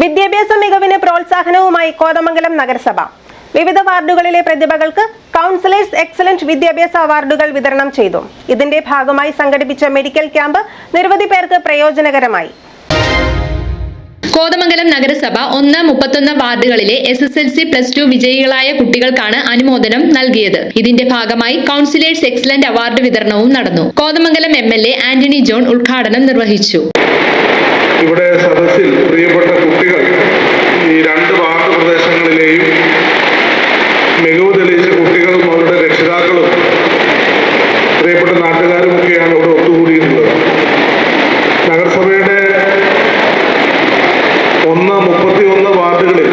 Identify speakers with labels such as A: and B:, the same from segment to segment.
A: വിദ്യാഭ്യാസ മികവിന് പ്രോത്സാഹനവുമായി കോതമംഗലം നഗരസഭ. വിവിധ വാർഡുകളിലെ പ്രതിഭകൾക്ക് കൗൺസിലേഴ്സ് എക്സലന്റ് വിദ്യാഭ്യാസ അവാർഡുകൾ വിതരണം ചെയ്തു. ഇതിന്റെ ഭാഗമായി സംഘടിപ്പിച്ച മെഡിക്കൽ ക്യാമ്പ് നിരവധി പേർക്ക് പ്രയോജനകരമായി.
B: കോതമംഗലം നഗരസഭ ഒന്ന് മുപ്പത്തൊന്ന് വാർഡുകളിലെ S S L C plus two വിജയികളായ കുട്ടികൾക്കാണ് അനുമോദനം നൽകിയത്. ഇതിന്റെ ഭാഗമായി കൗൺസിലേഴ്സ് എക്സലന്റ് അവാർഡ് വിതരണവും നടന്നു. Kothamangalam M L A Antony John ഉദ്ഘാടനം നിർവഹിച്ചു.
C: ഇവിടെ സദസ്സിൽ പ്രിയപ്പെട്ട മികവ് തെളിയിച്ച കുട്ടികളും അവരുടെ രക്ഷിതാക്കളും പ്രിയപ്പെട്ട നാട്ടുകാരും ഒക്കെയാണ് ഇവിടെ ഒത്തുകൂടിയിട്ടുള്ളത്. നഗരസഭയുടെ ഒന്ന് മുപ്പത്തി ഒന്ന് വാർഡുകളിൽ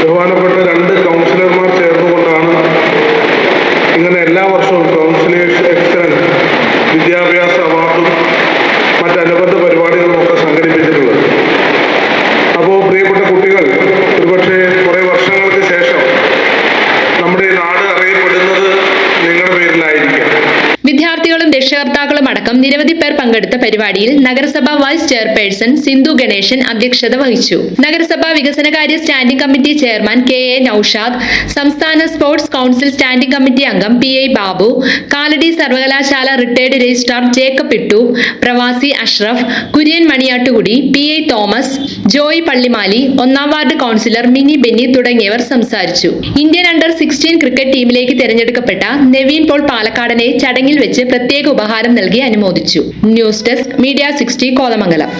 C: ബഹുമാനപ്പെട്ട രണ്ട് കൗൺസിലർമാർ ചേർന്നുകൊണ്ടാണ് ഇങ്ങനെ എല്ലാ വർഷവും കൗൺസിലേഴ്സ് എക്സലൻസ് വിദ്യാഭ്യാസ അവാർഡും മറ്റനുബന്ധ പരിപാടികളും ഒക്കെ സംഘടിപ്പിച്ചിട്ടുള്ളത്. അപ്പോൾ പ്രിയപ്പെട്ട കുട്ടികൾ
B: രക്ഷകർത്താക്കളും അടക്കം നിരവധി പേർ പങ്കെടുത്ത പരിപാടിയിൽ നഗരസഭ വൈസ് ചെയർപേഴ്സൺ സിന്ധു ഗണേശൻ അധ്യക്ഷത വഹിച്ചു. നഗരസഭാ വികസനകാര്യ standing committee chairman K A Naushad സംസ്ഥാന സ്പോർട്സ് കൗൺസിൽ സ്റ്റാൻഡിംഗ് കമ്മിറ്റി അംഗം പി ഐ ബാബു കാലടി സർവകലാശാല റിട്ടയർഡ് രജിസ്ട്രാർ ജേക്കബ് ഇട്ടു പ്രവാസി അഷ്റഫ് കുര്യൻ മണിയാട്ടുകുടി പി ഐ തോമസ് ജോയ് പള്ളിമാലി ഒന്നാം വാർഡ് കൗൺസിലർ മിനി ബെന്നി തുടങ്ങിയവർ സംസാരിച്ചു. ഇന്ത്യൻ അണ്ടർ സിക്സ്റ്റീൻ ക്രിക്കറ്റ് ടീമിലേക്ക് തെരഞ്ഞെടുക്കപ്പെട്ട നവീൻ പോൾ പാലക്കാടനെ ചടങ്ങിൽ വെച്ച് പ്രത്യേക ഉപഹാരം നൽകി അനുമോദിച്ചു. News desk media sixty Kothamangalam.